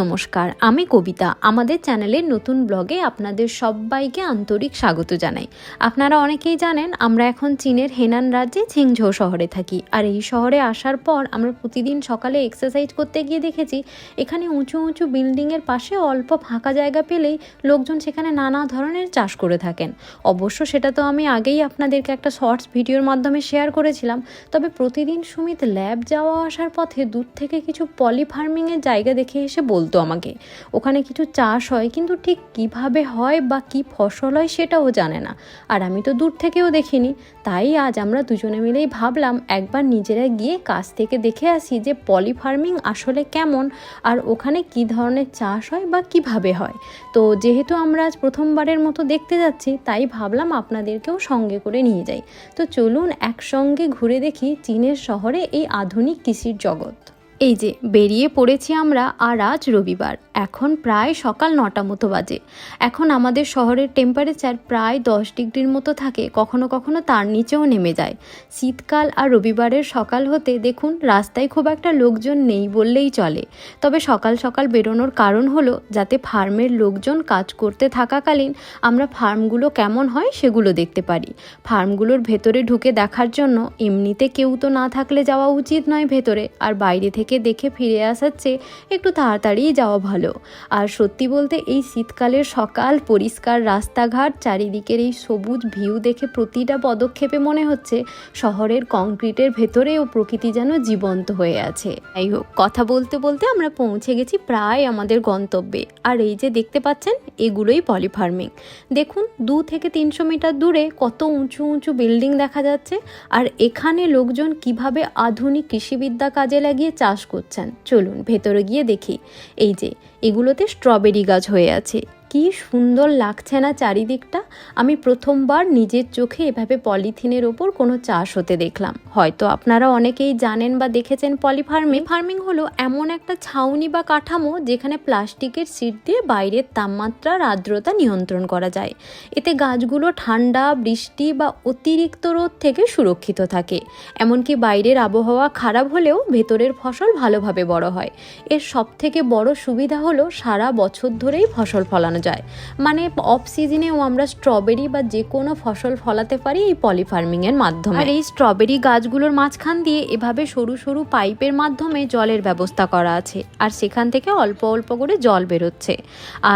নমস্কার, আমি কবিতা। আমাদের চ্যানেলের নতুন ব্লগে আপনাদের সবাইকে আন্তরিক স্বাগত জানাই। আপনারা অনেকেই জানেন, আমরা এখন চীনের হেনান রাজ্যে ছিংঝৌ শহরে থাকি। আর এই শহরে আসার পর আমরা প্রতিদিন সকালে এক্সারসাইজ করতে গিয়ে দেখেছি, এখানে উঁচু উঁচু বিল্ডিংয়ের পাশে অল্প ফাঁকা জায়গা পেলেই লোকজন সেখানে নানা ধরনের চাষ করে থাকেন। অবশ্য সেটা তো আমি আগেই আপনাদেরকে একটা শর্টস ভিডিওর মাধ্যমে শেয়ার করেছিলাম, তবে প্রতিদিন সুমিত ল্যাব যাওয়া আসার পথে দূর থেকে কিছু পলি ফার্মিংয়ের জায়গা দেখে এসে বলতো আমাকে। ওখানে কিছু চাষ হয়, কিন্তু ঠিক কীভাবে হয় বা কি ফসল হয় সেটাও জানে না। আর আমি তো দূর থেকেও দেখিনি। তাই আজ আমরা দুজনে মিলেই ভাবলাম, একবার নিজেরা গিয়ে কাছ থেকে দেখে আসি যে পলি ফার্মিং আসলে কেমন আর ওখানে কি ধরনের চাষ হয় বা কীভাবে হয়। তো যেহেতু আমরা আজ প্রথমবারের মতো দেখতে যাচ্ছি, তাই ভাবলাম আপনাদেরকেও সঙ্গে করে নিয়ে যাই। তো চলুন একসঙ্গে ঘুরে দেখি চীনের শহরে এই আধুনিক কৃষির জগৎ। এই যে, বেরিয়ে পড়েছি আমরা আর আজ রবিবার। এখন প্রায় সকাল নটা মতো বাজে। এখন আমাদের শহরের টেম্পারেচার প্রায় দশ ডিগ্রির মতো থাকে। কখনো কখনো তার নিচেও নেমে যায়। শীতকাল আর রবিবারের সকাল হতে দেখুন, রাস্তায় খুব একটা লোকজন নেই বললেই চলে। তবে সকাল সকাল বেরোনোর কারণ হলো, যাতে ফার্মের লোকজন কাজ করতে থাকাকালীন আমরা ফার্মগুলো কেমন হয় সেগুলো দেখতে পারি। ফার্মগুলোর ভেতরে ঢুকে দেখার জন্য এমনিতে কেউ তো না থাকলে যাওয়া উচিত নয় ভেতরে। আর বাইরে থেকে দেখে ফিরে আসার চেয়ে একটু তাড়াতাড়িই যাওয়া ভালো। আর সত্যি বলতে এই শীতকালের সকাল, পরিষ্কার রাস্তাঘাট, চারিদিকের এই সবুজ ভিউ দেখে প্রতিটা পদক্ষেপে মনে হচ্ছে শহরের কংক্রিটের ভেতরেও প্রকৃতি যেন জীবন্ত হয়ে আছে। যাই হোক, কথা বলতে বলতে আমরা পৌঁছে গেছি প্রায় আমাদের গন্তব্যে। আর এই যে দেখতে পাচ্ছেন, এগুলোই পলি ফার্মিং দেখুন, দু থেকে তিনশো মিটার দূরে কত উঁচু উঁচু বিল্ডিং দেখা যাচ্ছে। আর এখানে লোকজন কীভাবে আধুনিক কৃষিবিদ্যা কাজে লাগিয়ে চাষ করছেন। চলুন ভেতরে গিয়ে দেখি। এই যে এগুলোতে স্ট্রবেরি গাছ হয়ে আছে। কি সুন্দর লাগছে না চারিদিকটা? আমি প্রথমবার নিজের চোখে এভাবে পলিথিনের ওপর কোনো চাষ হতে দেখলাম। হয়তো আপনারা অনেকেই জানেন বা দেখেছেন পলি ফার্মিং ফার্মিং হলো এমন একটা ছাউনি বা কাঠামো যেখানে প্লাস্টিকের সিট দিয়ে বাইরের তাপমাত্রার আর্দ্রতা নিয়ন্ত্রণ করা যায়। এতে গাছগুলো ঠান্ডা, বৃষ্টি বা অতিরিক্ত রোদ থেকে সুরক্ষিত থাকে। এমনকি বাইরের আবহাওয়া খারাপ হলেও ভেতরের ফসল ভালোভাবে বড় হয়। এর সব থেকে বড় সুবিধা হলো সারা বছর ধরেই ফসল ফলানো যায়। মানে অফ সিজনেও আমরা স্ট্রবেরি বা যে কোনো ফসল ফলাতে পারি এই পলি ফার্মিংয়ের মাধ্যমে। আর এই স্ট্রবেরি গাছগুলোর মাঝখান দিয়ে এভাবে সরু সরু পাইপের মাধ্যমে জলের ব্যবস্থা করা আছে। আর সেখান থেকে অল্প অল্প করে জল বেরোচ্ছে।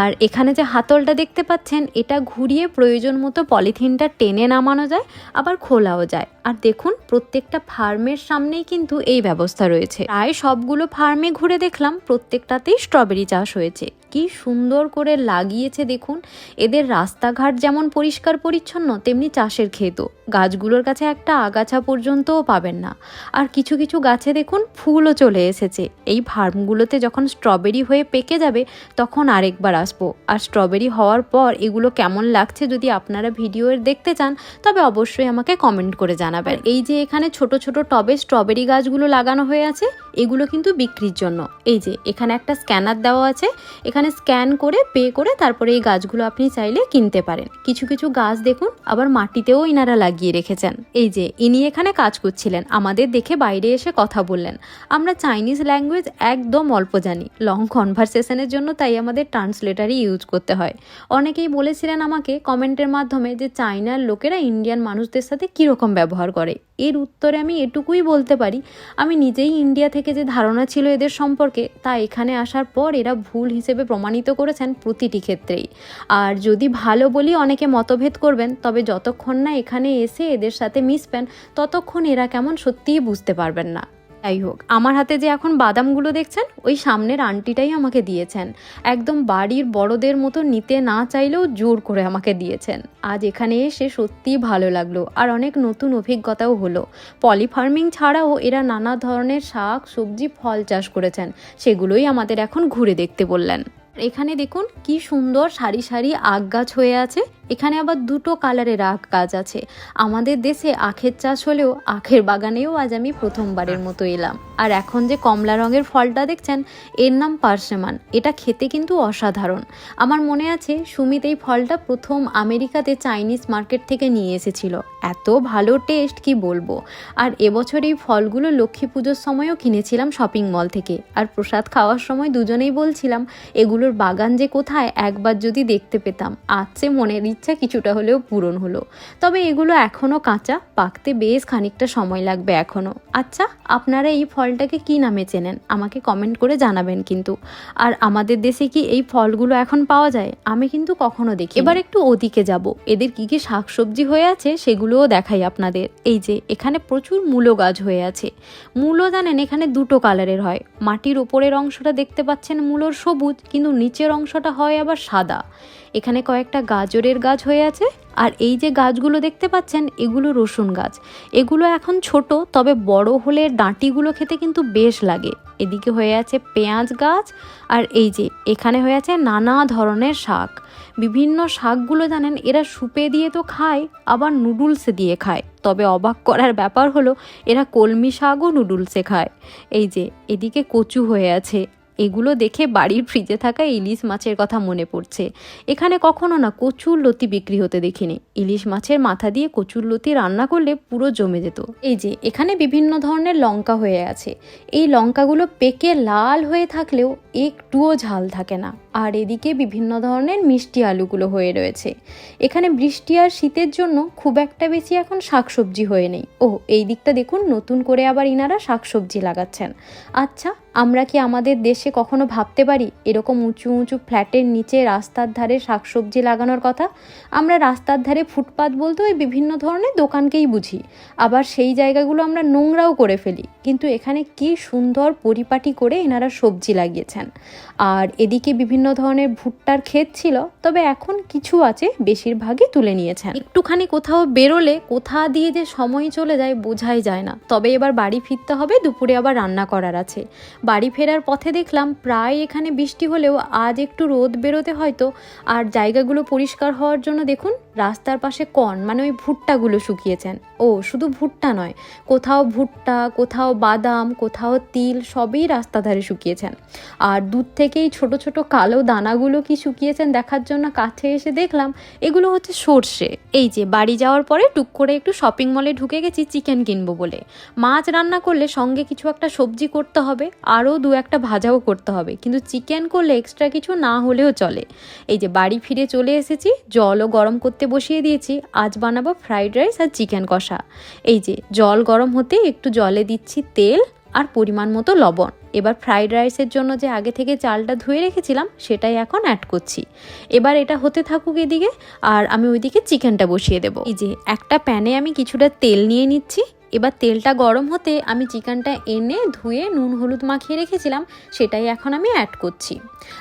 আর এখানে যে হাতলটা দেখতে পাচ্ছেন, এটা ঘুরিয়ে প্রয়োজন মতো পলিথিনটা টেনে নামানো যায়, আবার খোলাও যায়। আর দেখুন, প্রত্যেকটা ফার্মের সামনেই কিন্তু এই ব্যবস্থা রয়েছে। প্রায় সবগুলো ফার্মে ঘুরে দেখলাম, প্রত্যেকটাতেই স্ট্রবেরি চাষ হয়েছে। কি সুন্দর করে লাগিয়েছে দেখুন। এদের রাস্তাঘাট যেমন পরিষ্কার পরিচ্ছন্ন তেমনি চাষের ক্ষেতও। গাছগুলোর কাছে একটা আগাছা পর্যন্তও পাবেন না। আর কিছু কিছু গাছে দেখুন ফুলও চলে এসেছে। এই ফার্মগুলোতে যখন স্ট্রবেরি হয়ে পেকে যাবে তখন আরেকবার আসব। আর স্ট্রবেরি হওয়ার পর এগুলো কেমন লাগছে যদি আপনারা ভিডিওর দেখতে চান তবে অবশ্যই আমাকে কমেন্ট করে জানাবেন। এই যে এখানে ছোট ছোট টবে স্ট্রবেরি গাছগুলো লাগানো হয়ে আছে এগুলো কিন্তু বিক্রির জন্য। এই যে এখানে একটা স্ক্যানার দেওয়া আছে এখানে স্ক্যান করে পে করে তারপরে এই গাছগুলো আপনি চাইলে কিনতে পারেন। কিছু কিছু গাছ দেখুন, আবার মাটিতেও ইনারা লাগিয়ে রেখেছেন। এই যে, ইনি এখানে কাজ করছিলেন, আমাদের দেখে বাইরে এসে কথা বললেন। আমরা চাইনিজ ল্যাঙ্গুয়েজ একদম অল্প জানি। লং কনভারসেশনের জন্য তাই আমাদের ট্রান্সলেটারই ইউজ করতে হয়। অনেকেই বলেছিলেন আমাকে কমেন্টের মাধ্যমে যে চাইনার লোকেরা ইন্ডিয়ান মানুষদের সাথে কীরকম ব্যবহার করে। এর উত্তরে আমি এটুকুই বলতে পারি, আমি নিজেই ইন্ডিয়া থেকে যে ধারণা ছিল এদের সম্পর্কে, তা এখানে আসার পর এরা ভুল হিসেবে প্রমাণিত করেছেন প্রতিটি ক্ষেত্রেই। আর যদি ভালো বলি অনেকে মতভেদ করবেন, তবে যতক্ষণ না এখানে এসে এদের সাথে মিশবেন ততক্ষণ এরা কেমন সত্যিই বুঝতে পারবেন না। যাই হোক, আমার হাতে যে এখন বাদামগুলো দেখছেন, ওই সামনের আন্টিটাই আমাকে দিয়েছেন। একদম বাড়ির বড়দের মতো নিতে না চাইলেও জোর করে আমাকে দিয়েছেন। আজ এখানে এসে সত্যিই ভালো লাগল, আর অনেক নতুন অভিজ্ঞতাও হলো। পলি ফার্মিং ছাড়াও এরা নানা ধরনের শাক, সবজি, ফল চাষ করেছেন, সেগুলোই আমাদের এখন ঘুরে দেখতে বললেন। এখানে দেখুন কি সুন্দর সারি সারি আগ গাছ হয়ে আছে। এখানে আবার দুটো কালারের আখ গাছ আছে। আমাদের দেশে আখের চাষ হলেও আখের বাগানেও আজ আমি প্রথমবারের মতো এলাম। আর এখন যে কমলা রঙের ফলটা দেখছেন, এর নাম পার্সেমান। এটা খেতে কিন্তু অসাধারণ। আমার মনে আছে, সুমিত এই ফলটা প্রথম আমেরিকাতে চাইনিজ মার্কেট থেকে নিয়ে এসেছিল। এত ভালো টেস্ট, কি বলব? আর এবছর এই ফলগুলো লক্ষ্মী পুজোর সময়ও কিনেছিলাম শপিং মল থেকে। আর প্রসাদ খাওয়ার সময় দুজনেই বলছিলাম, এগুলোর বাগান যে কোথায়, একবার যদি দেখতে পেতাম। আজ সে মনের ইচ্ছা কিছুটা হলেও পূরণ হলো। তবে এগুলো এখনও কাঁচা, পাকতে বেশ খানিকটা সময় লাগবে এখনও আচ্ছা আপনারা এই ফলটাকে কি নামে চেনেন? আমাকে কমেন্ট করে জানাবেন কিন্তু। আর আমাদের দেশে কি এই ফলগুলো এখন পাওয়া যায়? আমি কিন্তু কখনো দেখি এবার একটু ওদিকে যাব। এদের কি কি শাকসবজি হয়ে আছে সেগুলোও দেখাই আপনাদের। এই যে, এখানে প্রচুর মূলো গাছ হয়ে আছে। মূলো জানেন, এখানে দুটো কালারের হয়। মাটির ওপরের অংশটা দেখতে পাচ্ছেন মূলোর সবুজ, কিন্তু নিচের অংশটা হয় আবার সাদা। এখানে কয়েকটা গাজরের গাছ হয়ে আছে। আর এই যে গাছগুলো দেখতে পাচ্ছেন, এগুলো রসুন গাছ। এগুলো এখন ছোট, তবে বড় হলে ডাঁটিগুলো খেতে কিন্তু বেশ লাগে। এদিকে হয়ে আছে পেঁয়াজ গাছ, আর এই যে এখানে হয়ে আছে নানা ধরনের শাক। বিভিন্ন শাকগুলো জানেন, এরা সুপে দিয়ে তো খায়, আবার নুডলসে দিয়ে খায়। তবে অবাক করার ব্যাপার হলো, এরা কলমি শাকও নুডলসে খায়। এই যে এদিকে কচু হয়ে আছে। এগুলো দেখে বাড়ির ফ্রিজে থাকা ইলিশ মাছের কথা মনে পড়ছে। এখানে কখনো না কচুর লতি বিক্রি হতে দেখিনি। ইলিশ মাছের মাথা দিয়ে কচুর লতি রান্না করলে পুরো জমে যেত। এই যে, এখানে বিভিন্ন ধরনের লঙ্কা হয়ে আছে। এই লঙ্কাগুলো পেকে লাল হয়ে থাকলেও একটুও ঝাল থাকে না। আর এদিকে বিভিন্ন ধরনের মিষ্টি আলুগুলো হয়ে রয়েছে। এখানে বৃষ্টি আর শীতের জন্য খুব একটা বেশি এখন শাকসবজি হয়ে নেই ও এই দিকটা দেখুন, নতুন করে আবার ইনারা শাকসবজি লাগাচ্ছেন। আচ্ছা আমরা কি আমাদের দেশে কখনো ভাবতে পারি এরকম উঁচু উঁচু ফ্ল্যাটের নিচে রাস্তার ধারে শাকসবজি লাগানোর কথা? আমরা রাস্তার ধারে ফুটপাত বলতে ওই বিভিন্ন ধরনের দোকানকেই বুঝি। আবার সেই জায়গাগুলো আমরা নোংরাও করে ফেলি। কিন্তু এখানে কি সুন্দর পরিপাটি করে এনারা সবজি লাগিয়েছেন। আর এদিকে বিভিন্ন ধরনের ভুট্টার ক্ষেত ছিল, তবে এখন কিছু আছে বেশিরভাগই তুলে নিয়েছেন। একটুখানি কোথাও বেরোলে কোথা দিয়ে যে সময় চলে যায় বোঝাই যায় না। তবে এবার বাড়ি ফিরতে হবে, দুপুরে আবার রান্না করার আছে। বাড়ি ফেরার পথে দেখলাম প্রায় এখানে বৃষ্টি হলেও আজ একটু রোদ বেরোতে হয়তো, আর জায়গাগুলো পরিষ্কার হওয়ার জন্য দেখুন রাস্তার পাশে কন মানে ওই ভুট্টাগুলো শুকিয়েছেন। ও, শুধু ভুট্টা নয়, কোথাও ভুট্টা, কোথাও বাদাম, কোথাও তিল, সবই রাস্তা ধারে শুকিয়েছেন। আর দূর থেকেই ছোট ছোট কালো দানাগুলো কি শুকিয়েছেন দেখার জন্য কাছে এসে দেখলাম, এগুলো হচ্ছে সর্ষে। এই যে, বাড়ি যাওয়ার পরে টুক করে একটু শপিং মলে ঢুকে গেছি চিকেন কিনবো বলে। মাছ রান্না করলে সঙ্গে কিছু একটা সবজি করতে হবে, আরও দু একটা ভাজাও করতে হবে। কিন্তু চিকেন করলে এক্সট্রা কিছু না হলেও চলে। এই যে, বাড়ি ফিরে চলে এসেছি, জলও গরম করতে বসিয়ে দিয়েছি। আজ বানাবো ফ্রাইড রাইস আর চিকেন কষা। এই যে, জল গরম হতে একটু জলে দিচ্ছি তেল আর পরিমাণ মতো লবণ। এবার ফ্রাইড রাইসের জন্য যে আগে থেকে চালটা ধুয়ে রেখেছিলাম, সেটাই এখন অ্যাড করছি। এবার এটা হতে থাকুক এদিকে, আর আমি ওইদিকে চিকেনটা বসিয়ে দেবো। এই যে, একটা প্যানে আমি কিছুটা তেল নিয়ে নিচ্ছি। এবার তেলটা গরম হতে আমি চিকেনটা এনে ধুয়ে নুন হলুদ মাখিয়ে রেখেছিলাম, সেটাই এখন আমি অ্যাড করছি।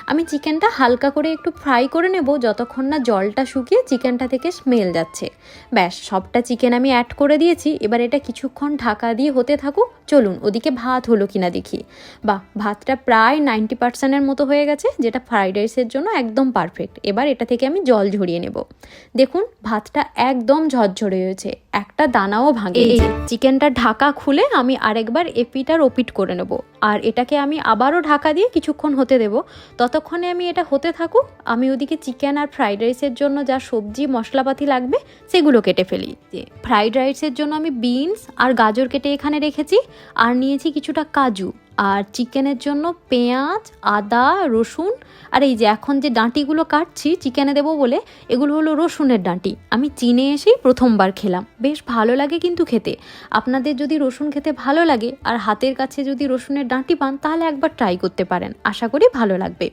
আমি চিকেনটা হালকা করে একটু ফ্রাই করে নেব যতক্ষণ না জলটা শুকিয়ে চিকেনটা থেকে স্মেল যাচ্ছে। ব্যাস, সবটা চিকেন আমি অ্যাড করে দিয়েছি, এবার এটা কিছুক্ষণ ঢাকা দিয়ে হতে থাকুক, চলুন ওদিকে ভাত হলো কিনা দেখি। বাহ, ভাতটা প্রায় নাইনটি পার্সেন্টের মতো হয়ে গেছে, যেটা ফ্রাইড রাইসের জন্য একদম পারফেক্ট এবার এটা থেকে আমি জল ঝরিয়ে নেব। দেখুন, ভাতটা একদম ঝরঝরে হয়েছে। একটা দানাও ভাঙে এই চিকেনটা ঢাকা খুলে আমি আরেকবার এপিটার ওপিট করে নেব। আর এটাকে আমি আবারও ঢাকা দিয়ে কিছুক্ষণ হতে দেব। ততক্ষণে আমি এটা হতে থাকুক আমি ওদিকে চিকেন আর ফ্রাইড রাইসের জন্য যা সবজি মশলাপাতি লাগবে সেগুলো কেটে ফেলি। ফ্রাইড রাইসের জন্য আমি বিনস আর গাজর কেটে এখানে রেখেছি। আর নিয়েছি কিছুটা কাজু। আর চিকেনের জন্য পেঁয়াজ, আদা, রসুন। আর এই যে এখন যে ডাঁটিগুলো কাটছি, চিকেনে দেবো বলে, এগুলো হলো রসুনের ডাঁটি। আমি চিনে এসেই প্রথমবার খেলাম। বেশ ভালো লাগে কিন্তু খেতে। আপনাদের যদি রসুন খেতে ভালো লাগে, আর হাতের কাছে যদি রসুনের ডাঁটি পান, তাহলে একবার ট্রাই করতে পারেন। আশা করি ভালো লাগবে।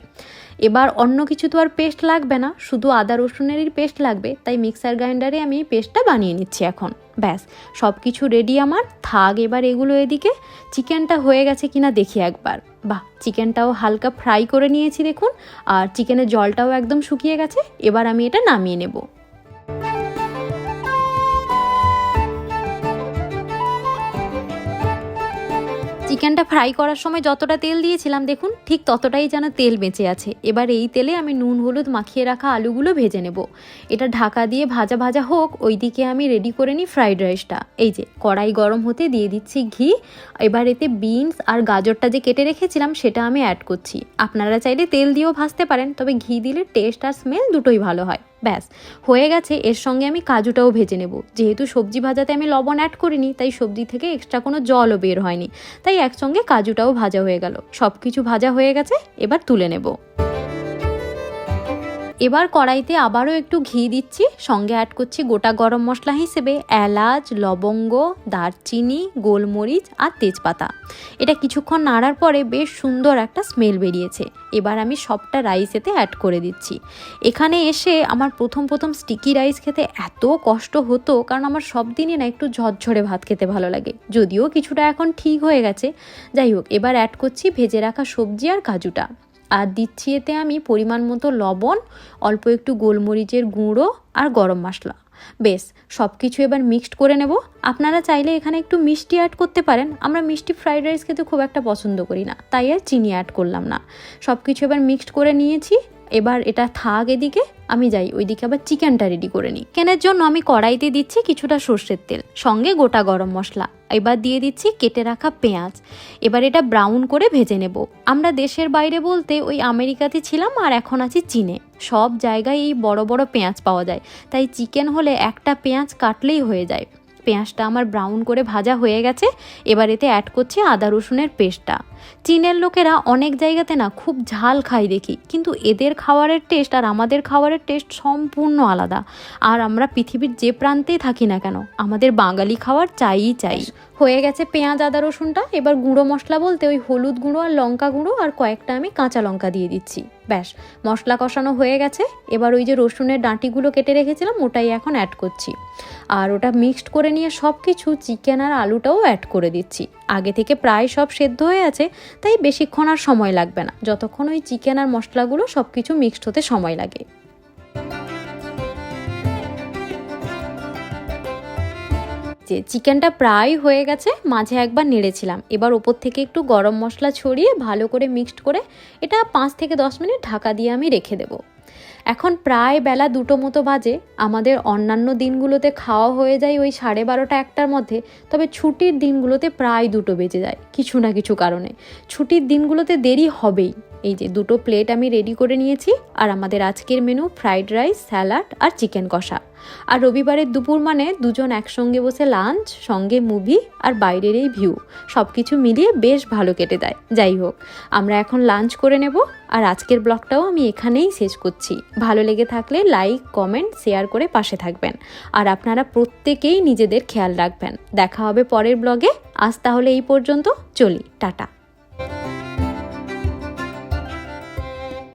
এবার অন্য কিছু তো আর পেস্ট লাগবে না, শুধু আদা রসুনেরই পেস্ট লাগবে, তাই মিক্সার গ্রাইন্ডারে আমি এই পেস্টটা বানিয়ে নিচ্ছি এখন। ব্যাস সব কিছু রেডি আমার, থাক এবার এগুলো এদিকে, চিকেনটা হয়ে গেছে কিনা দেখি একবার। বাহ, চিকেনটাও হালকা ফ্রাই করে নিয়েছি দেখুন, আর চিকেনের জলটাও একদম শুকিয়ে গেছে, এবার আমি এটা নামিয়ে নেব। চিকেনটা ফ্রাই করার সময় যতটা তেল দিয়েছিলাম, দেখুন, ঠিক ততটাই যেন তেল বেঁচে আছে। এবার এই তেলে আমি নুন, হলুদ মাখিয়ে রাখা আলুগুলো ভেজে নেব। এটা ঢাকা দিয়ে ভাজা ভাজা হোক, ওইদিকে আমি রেডি করে নিই ফ্রাইড রাইসটা এই যে, কড়াই গরম হতে দিয়ে দিচ্ছি ঘি। এবার এতে বিনস আর গাজরটা যে কেটে রেখেছিলাম, সেটা আমি অ্যাড করছি। আপনারা চাইলে তেল দিয়েও ভাজতে পারেন, তবে ঘি দিলে টেস্ট আর স্মেল দুটোই ভালো হয়। ব্যাস, হয়ে গেছে, এর সঙ্গে আমি কাজুটাও ভেজে নেব। যেহেতু সবজি ভাজাতে আমি লবণ অ্যাড করিনি, তাই সবজি থেকে এক্সট্রা কোনো জলও বের হয়নি। তাই একসঙ্গে কাজুটাও ভাজা হয়ে গেল। সব কিছু ভাজা হয়ে গেছে, এবার তুলে নেব। এবার কড়াইতে আবারও একটু ঘি দিচ্ছি, সঙ্গে অ্যাড করছি গোটা গরম মশলা হিসেবে এলাচ, লবঙ্গ, দারচিনি, গোলমরিচ আর তেজপাতা। এটা কিছুক্ষণ নাড়ার পরে বেশ সুন্দর একটা স্মেল বেরিয়েছে। এবার আমি সবটা রাইস এতে অ্যাড করে দিচ্ছি। এখানে এসে আমার প্রথম প্রথম স্টিকি রাইস খেতে এত কষ্ট হতো, কারণ আমার সব দিনই না একটু ঝরঝরে ভাত খেতে ভালো লাগে। যদিও কিছুটা এখন ঠিক হয়ে গেছে। যাই হোক, এবার অ্যাড করছি ভেজে রাখা সবজি আর কাজুটা। আর দিচ্ছি এতে আমি পরিমাণ মতো লবণ, অল্প একটু গোলমরিচের গুঁড়ো আর গরম মশলা। বেশ সব কিছু এবার মিক্সড করে নেব। আপনারা চাইলে এখানে একটু মিষ্টি অ্যাড করতে পারেন। আমরা মিষ্টি ফ্রাইড রাইস খেতে খুব একটা পছন্দ করি না, তাই আর চিনি অ্যাড করলাম না। সব কিছু এবার মিক্সড করে নিয়েছি। এবার এটা থাক এদিকে, আমি যাই। ওইদিকে আবার চিকেনটা রেডি করে নিই। কেনের জন্য আমি কড়াইতে দিচ্ছি কিছুটা সর্ষের তেল, সঙ্গে গোটা গরম মশলা। এবার দিয়ে দিচ্ছি কেটে রাখা পেঁয়াজ। এবার এটা ব্রাউন করে ভেজে নেব। আমরা দেশের বাইরে বলতে ওই আমেরিকাতে ছিলাম আর এখন আছি চীনে। সব জায়গায় এই বড় বড় পেঁয়াজ পাওয়া যায়। তাই চিকেন হলে একটা পেঁয়াজ কাটলেই হয়ে যায়। পেঁয়াজটা আমার ব্রাউন করে ভাজা হয়ে গেছে। এবার এতে অ্যাড করছি আদা রসুনের পেস্টটা। চীনের লোকেরা অনেক জায়গাতে না খুব ঝাল খায় দেখি, কিন্তু এদের খাবারের টেস্ট আর আমাদের খাবারের টেস্ট সম্পূর্ণ আলাদা। আর আমরা পৃথিবীর যে প্রান্তেই থাকি না কেন, আমাদের বাঙালি খাবার চাইই চাই। হয়ে গেছে পেঁয়াজ, আদা রসুনটা। এবার গুঁড়ো মশলা বলতে ওই হলুদ গুঁড়ো আর লঙ্কা গুঁড়ো আর কয়েকটা আমি কাঁচা লঙ্কা দিয়ে দিচ্ছি। ব্যাস, মশলা কষানো হয়ে গেছে। এবার ওই যে রসুনের ডাঁটিগুলো কেটে রেখেছিলাম, ওটাই এখন অ্যাড করছি। আর ওটা মিক্সড করে নিয়ে সব কিছু চিকেন আর আলুটাও অ্যাড করে দিচ্ছি। আগে থেকে প্রায় সব সেদ্ধ হয়ে আছে, তাই বেশিক্ষণ আর সময় লাগবে না। যতক্ষণ ওই চিকেন আর মশলাগুলো সব কিছু মিক্সড হতে সময় লাগে। যে চিকেনটা প্রায় হয়ে গেছে, মাঝে একবার নেড়েছিলাম। এবার ওপর থেকে একটু গরম মশলা ছড়িয়ে ভালো করে মিক্সড করে এটা পাঁচ থেকে দশ মিনিট ঢাকা দিয়ে আমি রেখে দেবো। এখন প্রায় বেলা দুটো মতো বাজে, আমাদের অন্যান্য দিনগুলোতে খাওয়া হয়ে যায় ওই সাড়ে বারোটা একটার মধ্যে, তবে ছুটির দিনগুলোতে প্রায় দুটো বেজে যায়, কিছু না কিছু কারণে। ছুটির দিনগুলোতে দেরি হবেই। এই যে দুটো প্লেট আমি রেডি করে নিয়েছি আর আমাদের আজকের মেনু ফ্রাইড রাইস স্যালাড আর চিকেন কষা। আর রবিবারের দুপুর মানে দুজন একসঙ্গে বসে লাঞ্চ সঙ্গে মুভি আর বাইরের এই ভিউ সব কিছু মিলিয়ে বেশ ভালো কেটে দেয়। যাই হোক, আমরা এখন লাঞ্চ করে নেব আর আজকের ব্লগটাও আমি এখানেই শেষ করছি। ভালো লেগে থাকলে লাইক কমেন্ট শেয়ার করে পাশে থাকবেন। আর আপনারা প্রত্যেকেই নিজেদের খেয়াল রাখবেন। দেখা হবে পরের ব্লগে আজ তাহলে এই পর্যন্ত। চলি, টাটা।